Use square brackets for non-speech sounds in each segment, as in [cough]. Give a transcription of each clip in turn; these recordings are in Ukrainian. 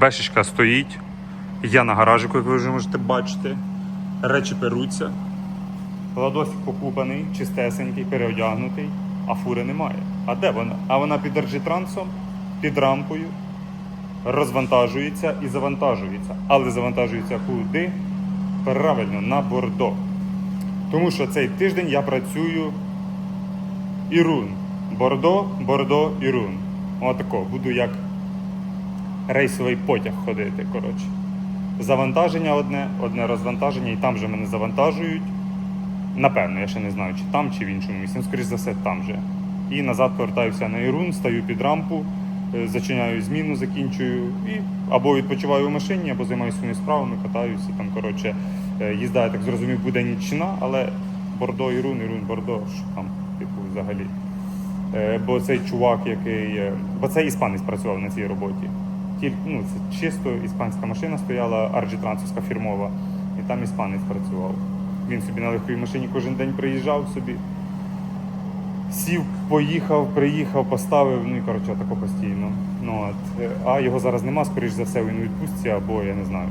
Бешечка стоїть. Я на гаражику, як ви вже можете бачити. Речі перуться. Ладосик покупаний, чистесенький, переодягнутий, а фури немає. А де вона? А вона під арджітрансом, під рампою, розвантажується і завантажується. Але завантажується куди? Правильно, на бордо. Тому що цей тиждень я працюю Ірун. Бордо, Бордо, Ірун. Отако, буду як рейсовий потяг ходити. коротше. Завантаження одне, одне розвантаження, і там же мене завантажують. Напевно, я ще не знаю, чи там, чи в іншому місці. Ну, скоріш за все, там же. І назад повертаюся на Ірун, стаю під рампу, е, зачиняю зміну, закінчую і або відпочиваю в машині, або займаюся своїми справами, катаюся. Там, коротше, е, їзда, я так зрозумів, буде нічна, але Бордо, Ірун, Ірун, Бордо, що там, типу, взагалі. Е, Бо цей чувак, який. Бо це іспанець працював на цій роботі. Тільки, ну, це чисто іспанська машина стояла, арджітрансовська фірмова, і там іспанець працював. Він собі на легкій машині кожен день приїжджав собі. Сів, поїхав, приїхав, поставив, ну і коротше, тако постійно. Ну, от. Е, А його зараз нема, скоріш за все, він у відпустці або я не знаю.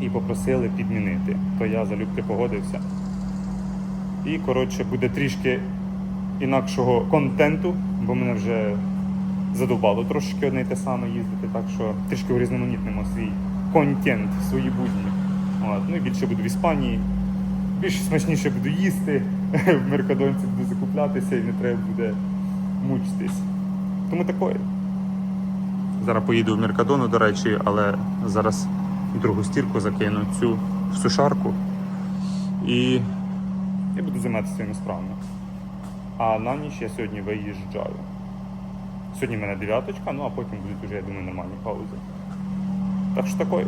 І попросили підмінити. То я залюбки погодився. І, коротше, буде трішки інакшого контенту, бо мене вже задовбало трошки одне й те саме їздити, так що трішки урізноманітнимо свій контент, свої будні. От. Ну і більше буду в Іспанії. Більш смачніше буду їсти, [laughs] в Меркадонці буду закуплятися і не треба буде мучитись. Тому такое. Зараз поїду в Меркадону, до речі, але зараз другу стірку закину цю в сушарку і, і буду займатися своїми справами. А на ніч я сьогодні виїжджаю. Сьогодні в мене дев'яточка, ну а потім будуть вже, я думаю, нормальні паузи. Так що такое.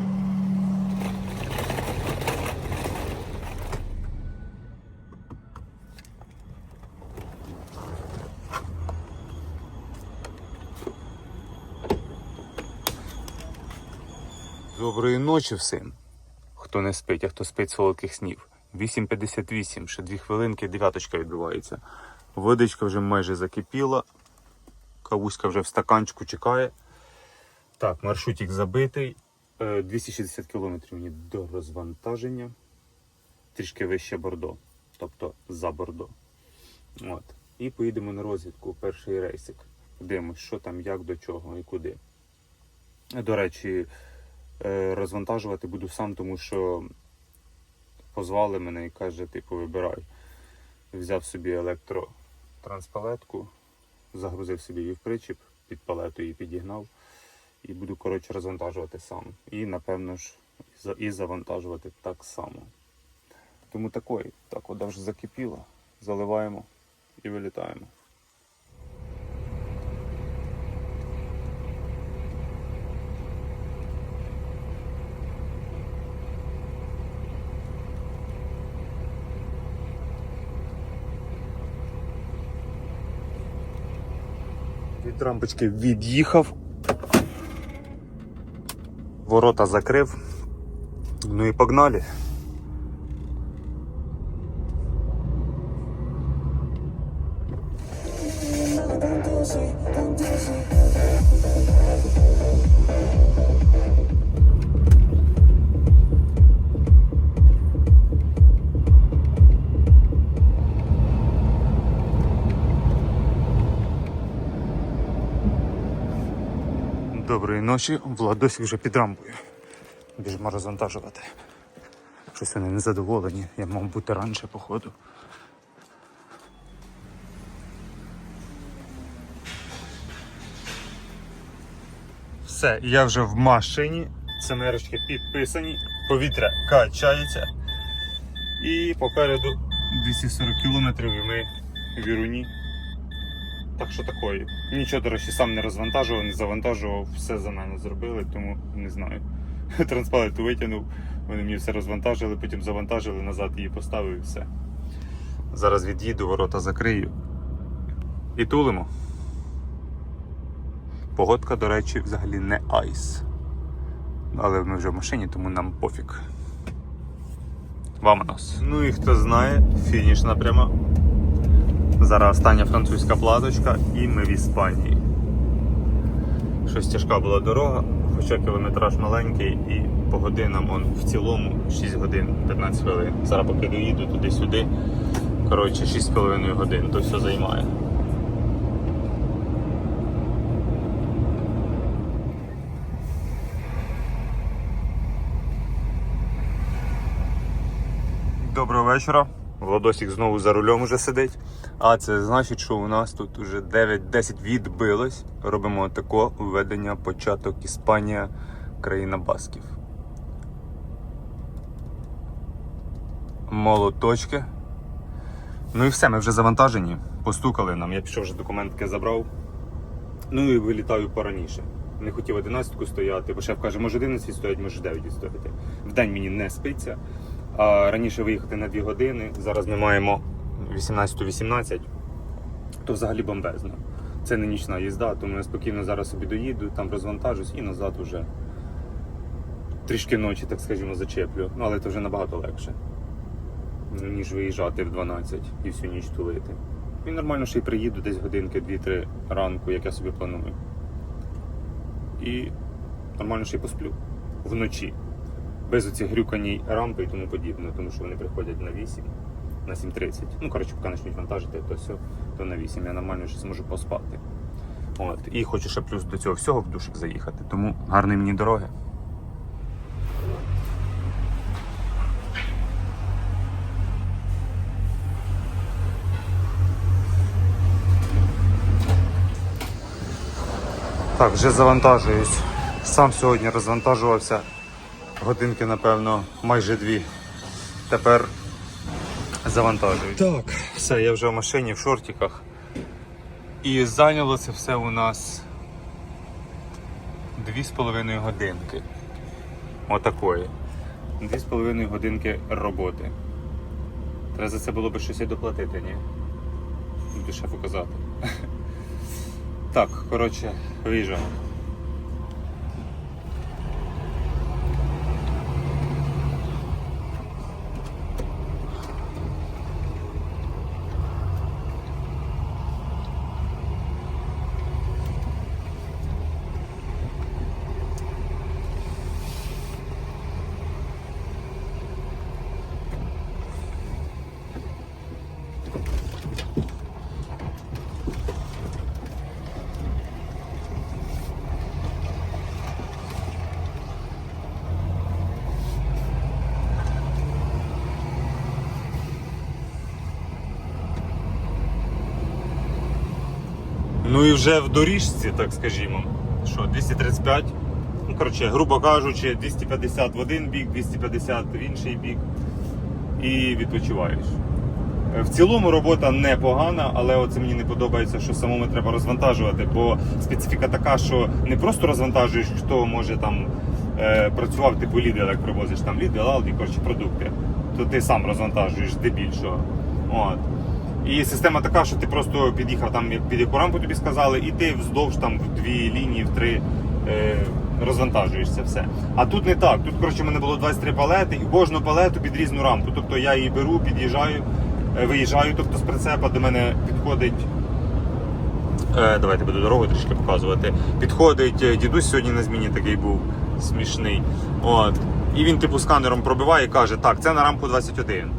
Доброї ночі всім. Хто не спить, а хто спить солодких снів. 8.58, ще 2 хвилинки, дев'яточка відбувається. Водичка вже майже закипіла. Кавуська вже в стаканчику чекає. Так, маршрутик забитий. Е, 260 км мені до розвантаження. Трішки вище Бордо. Тобто за Бордо. От. І поїдемо на розвідку. Перший рейсик. Подивимось, що там, як, до чого і куди. До речі, е, розвантажувати буду сам, тому що позвали мене і каже, типу, вибирай. Взяв собі електротранспалетку, загрузив собі її в причіп, під палету її підігнав і буду коротше розвантажувати сам. І напевно ж і завантажувати так само. Тому такої, так вода вже закипіла, заливаємо і вилітаємо. Від рампочки від'їхав. Ворота закрив. Ну і погнали. Ночі, Владосик вже під рампою. Біжимо розвантажувати. Щось вони незадоволені, я мав бути раніше, походу. Все, я вже в машині, цемерочки підписані, повітря качається. І попереду 240 кілометрів і ми в Іруні. Так що такої. Нічого, до речі, сам не розвантажував, не завантажував, все за мене зробили, тому не знаю. [laughs] Транспалету витягнув, вони мені все розвантажили, потім завантажили, назад її поставив і все. Зараз від'їду, ворота закрию. І тулимо. Погодка, до речі, взагалі не айс. Але ми вже в машині, тому нам пофіг. Вамонос. Ну і хто знає, фінішна пряма. Зараз остання французька платочка і ми в Іспанії. Щось тяжка була дорога, хоча кілометраж маленький і по годинам он в цілому 6 годин 15 хвилин. Зараз поки доїду туди-сюди. Коротше, 6,5 годин, то все займає. Доброго вечора. Владосик знову за рулем уже сидить. А це значить, що у нас тут уже 9-10 відбилось. Робимо тако введення початок Іспанія, країна Басків. Молоточки. Ну і все, ми вже завантажені. Постукали нам. Я пішов вже документки забрав. Ну і вилітаю пораніше. Не хотів 11 стояти, бо шеф каже, може 11 стоять, може 9 відстояти. В день мені не спиться. А раніше виїхати на 2 години. Зараз ми маємо 18-18, то взагалі бомбезно. Це не нічна їзда, тому я спокійно зараз собі доїду, там розвантажусь і назад уже трішки ночі, так скажімо, зачеплю. Ну, але це вже набагато легше, ніж виїжджати в 12 і всю ніч тулити. І нормально ще й приїду десь годинки 2-3 ранку, як я собі планую. І нормально ще й посплю вночі. Без оцих грюканій рампи і тому подібне, тому що вони приходять на 8, на 7.30. Ну, коротше, поки почнуть вантажити, то все, то на 8. Я нормально ще зможу поспати. От. І хочу ще плюс до цього всього в душик заїхати. Тому гарної мені дороги. Так, вже завантажуюсь. Сам сьогодні розвантажувався. Годинки, напевно, майже дві. Тепер завантажуюсь. Так, все, я вже в машині, в шортиках. І зайняло це все у нас 2,5 годинки. Отакої. 2,5 годинки роботи. Треба за це було б щось і доплатити, ні? Буду шефу казати. [laughs] Так, коротше, виїжджаємо. Ну і вже в доріжці, так скажімо. Що, 235? Ну, коротше, грубо кажучи, 250 в один бік, 250 в інший бік. І відпочиваєш. Е, В цілому робота непогана, але оце мені не подобається, що самому треба розвантажувати, бо специфіка така, що не просто розвантажуєш, хто може там е, працював, типу Lidl, як привозиш там Lidl, Aldi, коротше, продукти, то ти сам розвантажуєш здебільшого. От. І система така, що ти просто під'їхав там, під яку рампу тобі сказали, і ти вздовж там в дві лінії, в три е, розвантажуєш це все. А тут не так. Тут, коротше, в мене було 23 палети, і кожну палету під різну рамку. Тобто я її беру, під'їжджаю, е, виїжджаю, тобто з прицепа до мене підходить. Е, давайте буду дорогу трішки показувати. Підходить е, дідусь сьогодні на зміні такий був смішний. От. І він типу сканером пробиває і каже, так, це на рамку 21.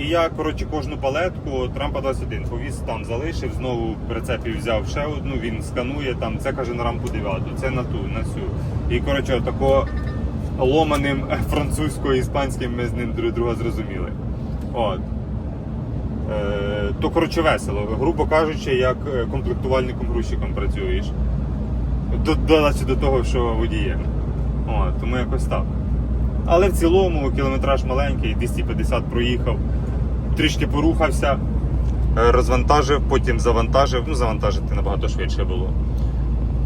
І я, коротше, кожну палетку от рампа 21 повіз там, залишив, знову в прицепі взяв ще одну, він сканує там, це каже на рампу 9, це на ту, на цю. І коротше, отако ломаним [laughs] французько-іспанським ми з ним друг друга зрозуміли. От. Е, то коротше весело, грубо кажучи, як е, комплектувальником-грузчиком працюєш. До, додачі до того, що водієм. От, тому якось так. Але в цілому кілометраж маленький, 250 проїхав, трішки порухався, е, розвантажив, потім завантажив. Ну, завантажити набагато швидше було.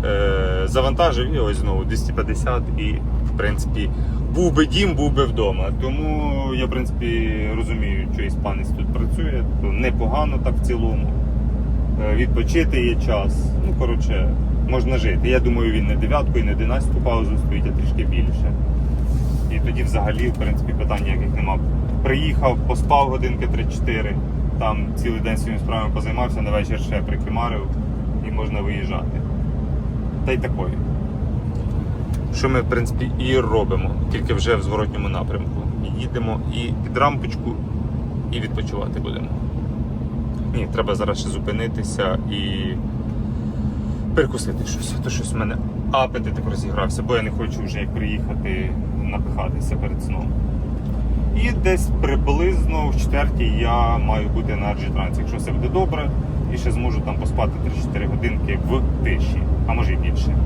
Е, Завантажив і ось знову 250 і, в принципі, був би дім, був би вдома. Тому я, в принципі, розумію, що іспанець тут працює, то непогано так в цілому. Е, Відпочити є час. Ну, коротше, можна жити. Я думаю, він не дев'ятку і не 11 паузу стоїть, а трішки більше. І тоді взагалі, в принципі, питань ніяких нема. Приїхав, поспав годинки 3-4, там цілий день своїми справами позаймався, на вечір ще прикимарив і можна виїжджати. Та й такої. Що ми, в принципі, і робимо, тільки вже в зворотньому напрямку. Їдемо і під рампочку, і відпочивати будемо. Ні, треба зараз ще зупинитися і перекусити щось. То щось в мене апетит розігрався, бо я не хочу вже як приїхати напихатися перед сном. І десь приблизно в четвертій я маю бути на G-Trans, якщо все буде добре, і ще зможу там поспати 3-4 годинки в тиші, а може і більше.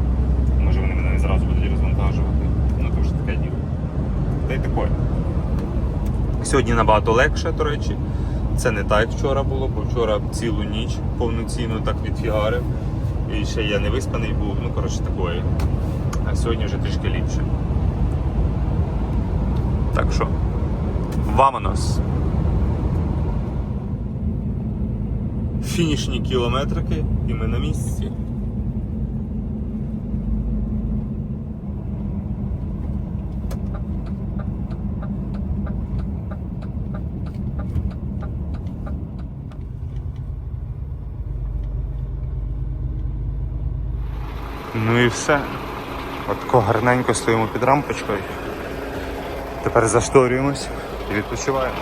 Може вони мене не зразу будуть розвантажувати. Ну то вже таке діло. Та й таке. Сьогодні набагато легше, до речі. Це не так, як вчора було, бо вчора цілу ніч повноцінно так відфігарив. І ще я не виспаний був, ну коротше такої. А сьогодні вже трішки ліпше. Так що, вамонос. Фінішні кілометрики, і ми на місці. Ну і все. Отко гарненько стоїмо під рампочкою. Тепер зашторюємось і відпочиваємо.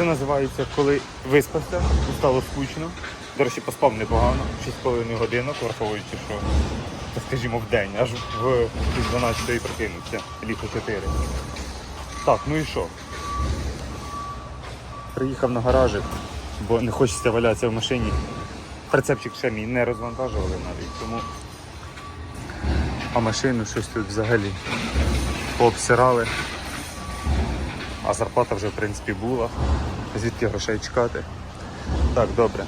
Це називається, коли виспався, стало скучно. До речі, поспав непогано, 6,5 годинок, враховуючи, що, скажімо, в день, аж в 12 прокинувся, літо 4. Так, ну і що? Приїхав на гаражик, бо не хочеться валятися в машині. Прицепчик ще мій не розвантажували навіть, тому. А машину щось тут взагалі пообсирали. А зарплата вже в принципі була. Звідки грошей чекати? Так, добре.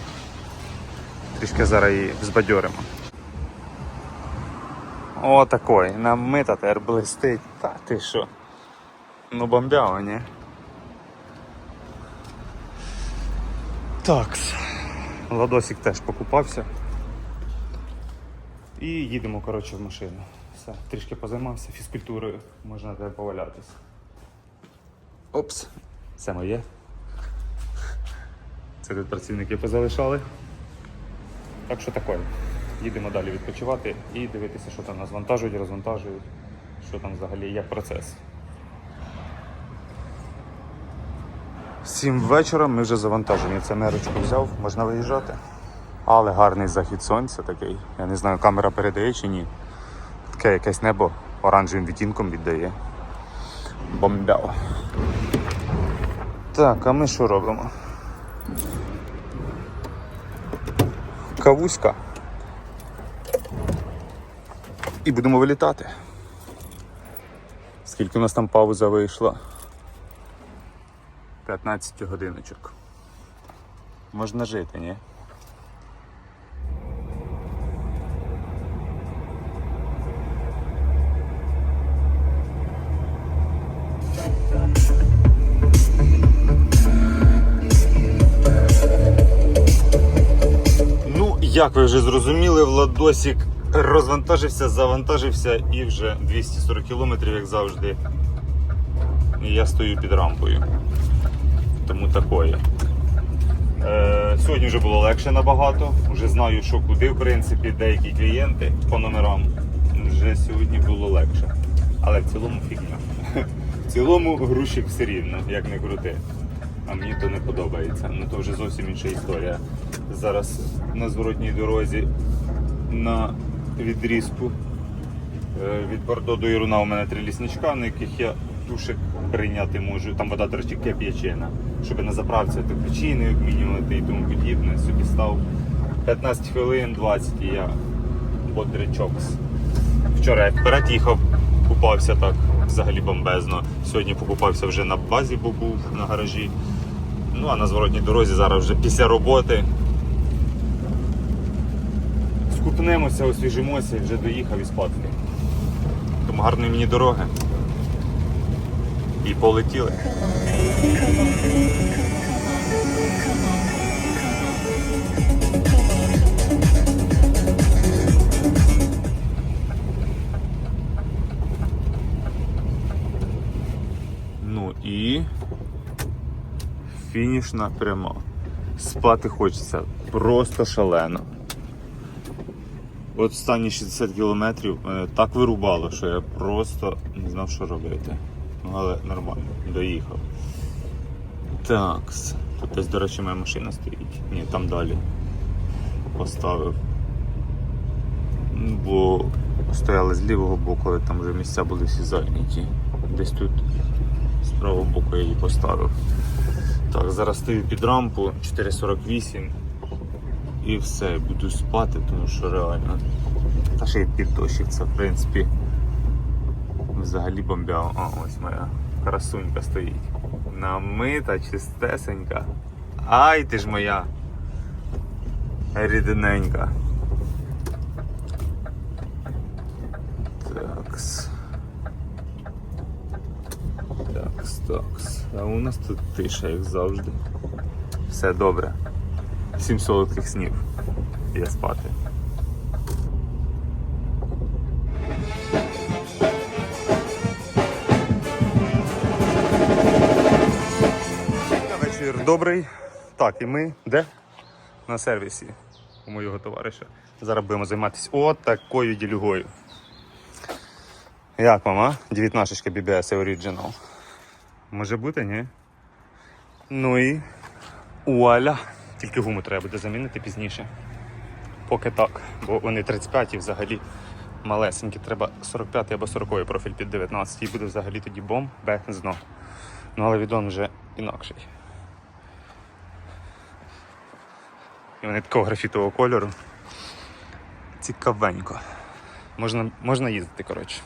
Трішки зараз її взбадьоримо. О, такой. Нам мита тепер блистить. Та ти що? Ну бомбяво, ні? Так. Ладосик теж покупався. І їдемо, коротше, в машину. Все, трішки позаймався фізкультурою, можна тебе повалятися. Опс, це моє. Це тут працівники позалишали. Так що таке. Їдемо далі відпочивати і дивитися, що там нас вантажують, розвантажують, що там взагалі, як процес. Сім вечора ми вже завантажені. Це мерочку взяв, можна виїжджати. Але гарний захід сонця такий. Я не знаю, камера передає чи ні. Таке якесь небо оранжевим відтінком віддає. Бомбяво. Так, а ми що робимо? Кавуська. І будемо вилітати. Скільки у нас там пауза вийшла? 15 годиночок. Можна жити, ні? Ну, як ви вже зрозуміли, Владосік розвантажився, завантажився і вже 240 кілометрів, як завжди. І я стою під рампою. Тому такое. Е, сьогодні вже було легше набагато. Вже знаю, що куди, в принципі, деякі клієнти по номерам. Вже сьогодні було легше. Але в цілому фігня. В цілому грушик все рівно, як не крути. А мені то не подобається. Ну то вже зовсім інша історія. Зараз на зворотній дорозі на відрізку е, від Бордо до Іруна у мене три лісничка, на яких я душик прийняти можу. Там вода, до речі, кип'ячена. Щоб на заправці то причини, як мінімум, і тому подібне. Собі став 15 хвилин, 20 і я бодрячокс. Вчора я вперед їхав, купався так взагалі бомбезно. Сьогодні покупався вже на базі, бо був на гаражі. Ну а на зворотній дорозі зараз вже після роботи. Купнемося освіжимося і вже доїхав і спати. Тому гарної мені дороги. І полетіли. Ну і фінішна пряма. Спати хочеться просто шалено. Останні 60 кілометрів мене так вирубало, що я просто не знав, що робити. Ну, але нормально, доїхав. Так, тут десь, до речі, моя машина стоїть. Ні, там далі. Поставив. Ну, Бо стояли з лівого боку, але там вже місця були всі зайняті. Десь тут з правого боку я її поставив. Так, зараз стою під рампу 4.48 і все, буду спати, тому що реально. Та ще й під це в принципі взагалі бомбяво. А, ось моя красунька стоїть. Намита, чистесенька. Ай ти ж моя рідненька. Такс. Такс, такс. А у нас тут тиша, як завжди. Все добре. Сім солодких снів. Я спати. Вечір добрий. Так, і ми де? На сервісі у моєго товариша. Зараз будемо займатися от такою ділюгою. Як вам, а? 19 BBS Original. Може бути, ні? Ну і вуаля. Тільки гуму треба буде замінити пізніше. Поки так, бо вони 35 і взагалі малесенькі. Треба 45 або 40 профіль під 19 і буде взагалі тоді бомб зно. Ну але відон вже інакший. І вони такого графітового кольору. Цікавенько. Можна, можна їздити, коротше.